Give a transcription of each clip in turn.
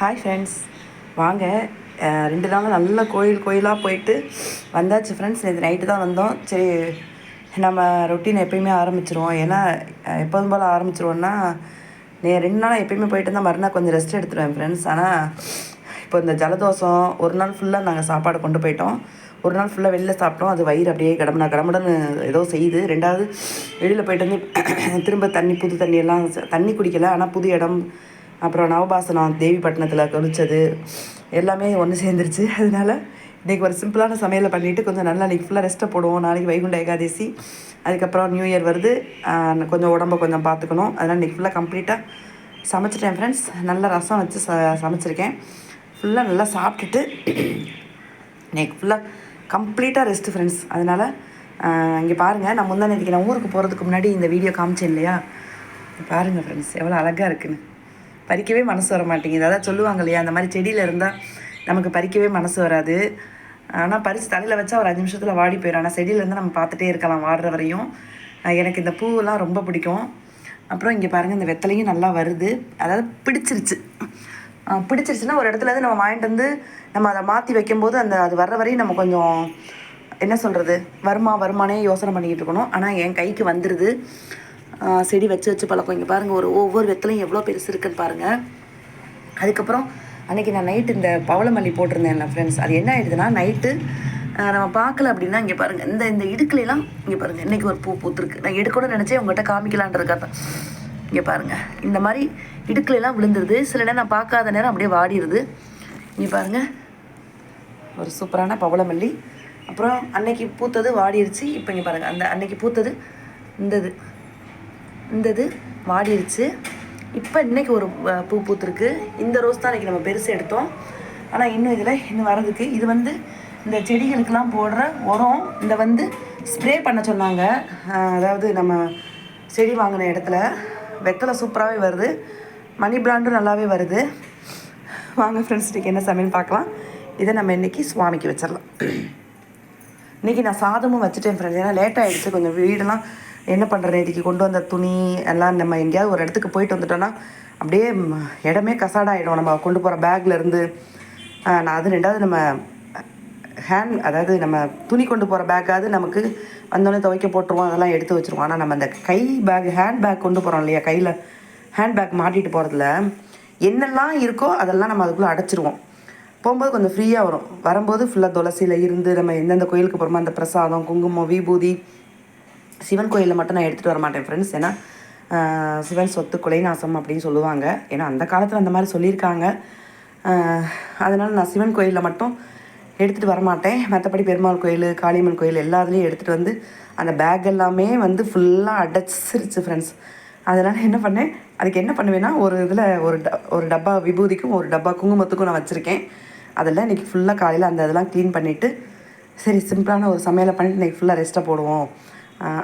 Hi friends வாங்க. ரெண்டு நாளும் நல்ல கோயில் கோயிலாக போயிட்டு வந்தாச்சு ஃப்ரெண்ட்ஸ் நேற்று நைட்டு தான் வந்தோம். சரி நம்ம ரொட்டீன் எப்பயுமே ஆரம்பிச்சிருவோம். ஏன்னா எப்போதும் போல் ஆரம்பிச்சிருவோன்னா நீ ரெண்டு நாளாக எப்பயுமே போயிட்டு இருந்தால் மறுநாள் கொஞ்சம் ரெஸ்ட் எடுத்துருவேன் ஃப்ரெண்ட்ஸ் ஆனால் இப்போ இந்த ஜலதோஷம் ஒரு நாள் ஃபுல்லாக நாங்கள் சாப்பாடு கொண்டு போயிட்டோம். ஒரு நாள் ஃபுல்லாக வெளில சாப்பிட்டோம். அது வயிறு அப்படியே கடமுடா கடமுடன்னு ஏதோ செய்யுது. ரெண்டாவது வெளியில் போயிட்டு வந்து திரும்ப தண்ணி புது தண்ணியெல்லாம் தண்ணி குடிக்கலை. ஆனால் புது இடம் அப்புறம் நவபாசனம் தேவிப்பட்டினத்தில் குளிச்சது எல்லாமே ஒன்று சேர்ந்துருச்சு. அதனால இன்றைக்கி ஒரு சிம்பிளான சமையலை பண்ணிவிட்டு கொஞ்சம் நல்லா இன்றைக்கி ஃபுல்லாக ரெஸ்ட்டை போடுவோம். நாளைக்கு வைகுண்ட ஏகாதசி அதுக்கப்புறம் நியூ இயர் வருது. கொஞ்சம் உடம்பை கொஞ்சம் பார்த்துக்கணும் அதனால் இன்றைக்கி ஃபுல்லாக கம்ப்ளீட்டாக சமைச்சிட்டேன் ஃப்ரெண்ட்ஸ் நல்ல ரசம் வச்சு ச சமைச்சிருக்கேன். ஃபுல்லாக நல்லா சாப்பிட்டுட்டு இன்னைக்கு ஃபுல்லாக கம்ப்ளீட்டாக ரெஸ்ட்டு ஃப்ரெண்ட்ஸ் அதனால் இங்கே பாருங்கள் நான் முந்தா நேற்றுக்கு நான் ஊருக்கு போகிறதுக்கு முன்னாடி இந்த வீடியோ காமிச்சேன் இல்லையா? பாருங்கள் ஃப்ரெண்ட்ஸ் எவ்வளோ அழகாக இருக்குன்னு. பறிக்கவே மனசு வர மாட்டேங்குது. அதான் சொல்லுவாங்க இல்லையா அந்த மாதிரி செடியில் இருந்தால் நமக்கு பறிக்கவே மனசு வராது. ஆனால் பறித்து தலையில் வச்சா ஒரு அஞ்சு நிமிஷத்தில் வாடி போயிடும் ஆனால் செடியிலேருந்து நம்ம பார்த்துட்டே இருக்கலாம் வாடுற வரையும். எனக்கு இந்த பூவெல்லாம் ரொம்ப பிடிக்கும். அப்புறம் இங்கே பாருங்கள் இந்த வெத்தலையும் நல்லா வருது. அதாவது பிடிச்சிருச்சு. பிடிச்சிருச்சுன்னா ஒரு இடத்துல இருந்து நம்ம வாங்கிட்டு வந்து நம்ம அதை மாற்றி வைக்கும்போது அந்த அது வர்ற வரையும் நம்ம கொஞ்சம் என்ன சொல்கிறது வருமா வருமானே யோசனை பண்ணிக்கிட்டு இருக்கணும். ஆனால் என் கைக்கு வந்துடுது செடி வச்சு வச்சு பழக்கம். இங்கே பாருங்கள் ஒரு ஒவ்வொரு வெத்தலையும் எவ்வளோ பெருசு இருக்குன்னு பாருங்கள் அதுக்கப்புறம் அன்றைக்கி நான் நைட்டு இந்த பவளமல்லி போட்டிருந்தேன்ல ஃப்ரெண்ட்ஸ் அது என்ன ஆயிடுதுன்னா நைட்டு நம்ம பார்க்கல அப்படின்னா இங்கே பாருங்கள் இந்த இந்த இடுக்குலாம் இங்கே பாருங்கள் இன்றைக்கி ஒரு பூ பூத்துருக்கு. நான் எடுக்கணும்னு நினச்சேன் உங்கள்கிட்ட காமிக்கலான்றதுக்காக தான் இங்கே பாருங்கள் இந்த மாதிரி இடுக்குலாம் விழுந்துருது. சில நேரம் நான் பார்க்காத நேரம் அப்படியே வாடிடுது இங்கே பாருங்கள் ஒரு சூப்பரான பவளமல்லி. அப்புறம் அன்னைக்கு பூத்தது வாடிருச்சு. இப்போ இங்கே பாருங்கள் அந்த அன்னைக்கு பூத்தது இந்த இது. இந்த இது வாடிருச்சு. இப்போ இன்றைக்கி ஒரு பூ பூத்துருக்கு. இந்த ரோஸ் தான் இன்றைக்கி நம்ம பெருசு எடுத்தோம். ஆனால் இன்னும் இதில் இன்னும் வரதுக்கு இது வந்து இந்த செடிகளுக்கெல்லாம் போடுற உரம் இந்த வந்து ஸ்ப்ரே பண்ண சொன்னாங்க. அதாவது நம்ம செடி வாங்கின இடத்துல. வெத்தலை சூப்பராகவே வருது. மணி பிராண்டும் நல்லாவே வருது. வாங்க ஃப்ரெண்ட்ஸ் இன்றைக்கி என்ன சமையல் பார்க்கலாம். இதை நம்ம இன்றைக்கி சுவாமிக்கு வச்சிடலாம். இன்றைக்கி நான் சாதமும் வச்சுட்டேன் ஃப்ரெண்ட்ஸ் ஏன்னா லேட் ஆகிடுச்சு கொஞ்சம் வீடெல்லாம் என்ன பண்ணுறது இதுக்கு கொண்டு வந்த துணி எல்லாம் நம்ம எங்கேயாவது ஒரு இடத்துக்கு போயிட்டு வந்துட்டோன்னா அப்படியே இடமே கசாடாயிடும். நம்ம கொண்டு போகிற பேக்லேருந்து நான் அது ரெண்டாவது நம்ம ஹேண்ட் அதாவது நம்ம துணி கொண்டு போகிற பேக்காவது நமக்கு வந்தோடனே துவைக்க போட்டுருவோம். அதெல்லாம் எடுத்து வச்சுருவோம். ஆனால் நம்ம அந்த கை பேக் ஹேண்ட் பேக் கொண்டு போகிறோம் இல்லையா? கையில் ஹேண்ட் பேக் மாட்டிட்டு போகிறதுல என்னெல்லாம் இருக்கோ அதெல்லாம் நம்ம அதுக்குள்ளே அடைச்சிருவோம். போகும்போது கொஞ்சம் ஃப்ரீயாக வரும். வரும்போது ஃபுல்லாக துளசியில் இருந்து நம்ம எந்தெந்த கோயிலுக்கு போகிறோமோ அந்த பிரசாதம் குங்குமம் விபூதி சிவன் கோயிலில் மட்டும் நான் எடுத்துகிட்டு வர மாட்டேன் ஃப்ரெண்ட்ஸ் ஏன்னா சிவன் சொத்து கொலைநாசம் அப்படின்னு சொல்லுவாங்க. ஏன்னா அந்த காலத்தில் அந்த மாதிரி சொல்லியிருக்காங்க. அதனால் நான் சிவன் கோயிலில் மட்டும் எடுத்துகிட்டு வர மாட்டேன். மற்றபடி பெருமாள் கோயில் காளியம்மன் கோயில் எல்லாத்துலேயும் எடுத்துகிட்டு வந்து அந்த பேக் எல்லாமே வந்து ஃபுல்லாக அடைச்சிருச்சு ஃப்ரெண்ட்ஸ் அதனால் என்ன பண்ணேன் அதுக்கு என்ன பண்ணுவேன்னா ஒரு இதில் ஒரு ட ஒரு டப்பா விபூதிக்கும் ஒரு டப்பா குங்குமத்துக்கும் நான் வச்சுருக்கேன். அதெல்லாம் இன்றைக்கி ஃபுல்லாக காலையில் அந்த இதெல்லாம் க்ளீன் பண்ணிவிட்டு சரி சிம்பிளான ஒரு சமையலை பண்ணிவிட்டு இன்றைக்கி ஃபுல்லாக ரெஸ்ட்டாக போடுவோம்.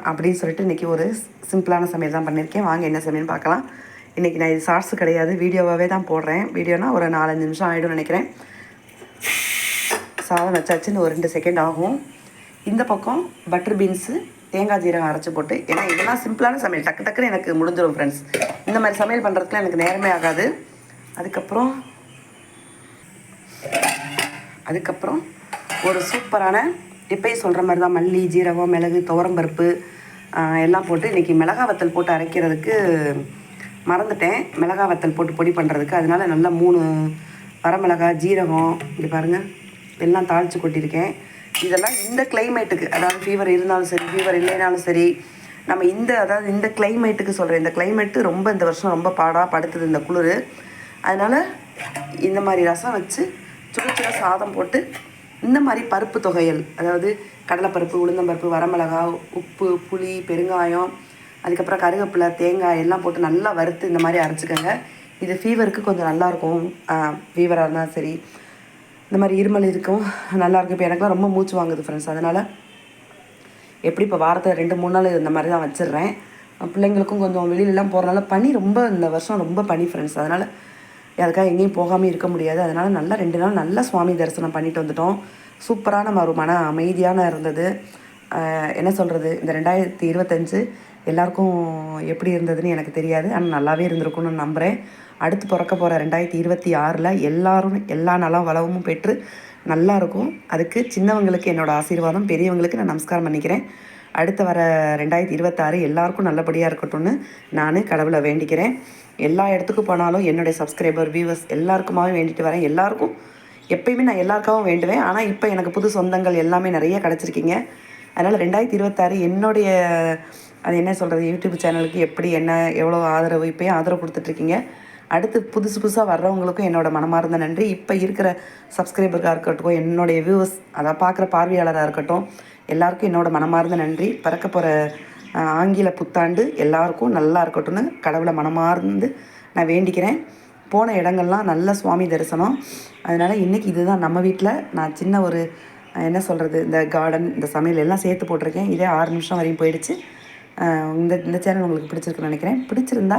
அப்படின்னு சொல்லிட்டு இன்றைக்கி ஒரு சிம்பிளான சமையல் தான் பண்ணியிருக்கேன். வாங்க என்ன சமையல் பார்க்கலாம். இன்றைக்கி நான் இது ஷார்ட்ஸ் கிடையாது. வீடியோவாகவே தான் போடுறேன். வீடியோனா ஒரு நாலஞ்சு நிமிஷம் ஆகிடும் நினைக்கிறேன். சாதம் வச்சாச்சுன்னு ஒரு ரெண்டு செகண்ட் ஆகும். இந்த பக்கம் பட்டர் பீன்ஸு தேங்காய் ஜீரகம் அரைச்சி போட்டு. ஏன்னா இதெல்லாம் சிம்பிளான சமையல். டக்கு டக்குன்னு எனக்கு முடிஞ்சிடும் ஃப்ரெண்ட்ஸ் இந்த மாதிரி சமையல் பண்ணுறதுக்குலாம் எனக்கு நேரமே ஆகாது. அதுக்கப்புறம் அதுக்கப்புறம் ஒரு சூப்பரான இப்பயும் சொல்கிற மாதிரி தான் மல்லி ஜீரகம் மிளகு துவரம்பருப்பு எல்லாம் போட்டு இன்றைக்கி மிளகா வத்தல் போட்டு அரைக்கிறதுக்கு மறந்துட்டேன். மிளகா வத்தல் போட்டு பொடி பண்ணுறதுக்கு அதனால நல்லா மூணு வரமிளகா ஜீரகம் இங்கே பாருங்கள் எல்லாம் தாளித்து கொட்டியிருக்கேன். இதெல்லாம் இந்த கிளைமேட்டுக்கு அதாவது ஃபீவர் இருந்தாலும் சரி ஃபீவர் இல்லைனாலும் சரி நம்ம இந்த அதாவது இந்த கிளைமேட்டுக்கு சொல்கிறேன் இந்த கிளைமேட்டு ரொம்ப இந்த வருஷம் ரொம்ப பாடாக படுத்துது இந்த குளிர். அதனால் இந்த மாதிரி ரசம் வச்சு சுட சுட சாதம் போட்டு இந்த மாதிரி பருப்பு தொகையல் அதாவது கடலைப்பருப்பு உளுந்தம்பருப்பு வரமிளகா உப்பு புளி பெருங்காயம் அதுக்கப்புறம் கருவேப்பிலை தேங்காய் எல்லாம் போட்டு நல்லா வறுத்து இந்த மாதிரி அரைச்சிக்கோங்க. இது ஃபீவருக்கு கொஞ்சம் நல்லாயிருக்கும் ஃபீவராக இருந்தாலும் சரி. இந்த மாதிரி இருமல் இருக்கும். நல்லாயிருக்கும் இப்போ எனக்குலாம் ரொம்ப மூச்சு வாங்குது ஃப்ரெண்ட்ஸ் அதனால் எப்படி இப்போ வாரத்தில் ரெண்டு மூணு நாள் இந்த மாதிரி தான் வச்சிடுறேன். பிள்ளைங்களுக்கும் கொஞ்சம் வெளியிலலாம் போகிறனால பனி ரொம்ப இந்த வருஷம் ரொம்ப பனி ஃப்ரெண்ட்ஸ் அதனால் அதுக்காக எங்கேயும் போகாமல் இருக்க முடியாது. அதனால் நல்லா ரெண்டு நாள் நல்லா சுவாமி தரிசனம் பண்ணிட்டு வந்துட்டோம். சூப்பரான ஒரு மன அமைதியான இருந்தது. என்ன சொல்கிறது இந்த ரெண்டாயிரத்தி இருபத்தஞ்சு எல்லாருக்கும் எப்படி இருந்ததுன்னு எனக்கு தெரியாது. ஆனால் நல்லாவே இருந்திருக்கும்னு நம்புகிறேன் அடுத்து பிறக்க போகிற ரெண்டாயிரத்தி இருபத்தி ஆறில் எல்லாரும் எல்லா நலம் வளமும் பெற்று நல்லா இருக்கும். அதுக்கு சின்னவங்களுக்கு என்னோடய ஆசீர்வாதம் பெரியவங்களுக்கு நான் நமஸ்காரம் பண்ணிக்கிறேன். அடுத்து வர ரெண்டாயிரத்தி இருபத்தாறு எல்லாருக்கும் நல்லபடியாக இருக்கட்டும்னு நான் கடவுளை வேண்டிக்கிறேன். எல்லா இடத்துக்கும் போனாலும் என்னுடைய சப்ஸ்கிரைபர் வியூவர்ஸ் எல்லாருக்குமாவே வேண்டிட்டு வரேன். எல்லாருக்கும் எப்பயுமே நான் எல்லாருக்காகவும் வேண்டுவேன். ஆனால் இப்போ எனக்கு புது சொந்தங்கள் எல்லாமே நிறைய கிடச்சிருக்கீங்க. அதனால் ரெண்டாயிரத்தி இருபத்தாறு என்னுடைய அது என்ன சொல்கிறது யூடியூப் சேனலுக்கு எப்படி என்ன எவ்வளோ ஆதரவு இப்போயும் ஆதரவு கொடுத்துட்ருக்கீங்க அடுத்து புதுசு புதுசாக வர்றவங்களுக்கும் என்னோட மனமார்ந்த நன்றி. இப்போ இருக்கிற சப்ஸ்கிரைபருக்காக இருக்கட்டும் என்னுடைய வியூவர்ஸ் அதை பார்க்குற பார்வையாளராக இருக்கட்டும் எல்லாருக்கும் என்னோட மனமார்ந்த நன்றி. பிறக்க போகிற ஆங்கில புத்தாண்டு எல்லாருக்கும் நல்லா இருக்கட்டும்னு கடவுளை மனமார்ந்து நான் வேண்டிக்கிறேன். போன இடங்கள்லாம் நல்ல சுவாமி தரிசனம். அதனால் இன்றைக்கி இதுதான் நம்ம வீட்டில் நான் சின்ன ஒரு என்ன சொல்கிறது இந்த கார்டன் இந்த சமையல் எல்லாம் சேர்த்து போட்டிருக்கேன். இதே ஆறு நிமிஷம் வரையும் போயிடுச்சு. இந்த இந்த சேனல் உங்களுக்கு பிடிச்சிருக்குன்னு நினைக்கிறேன். பிடிச்சிருந்தா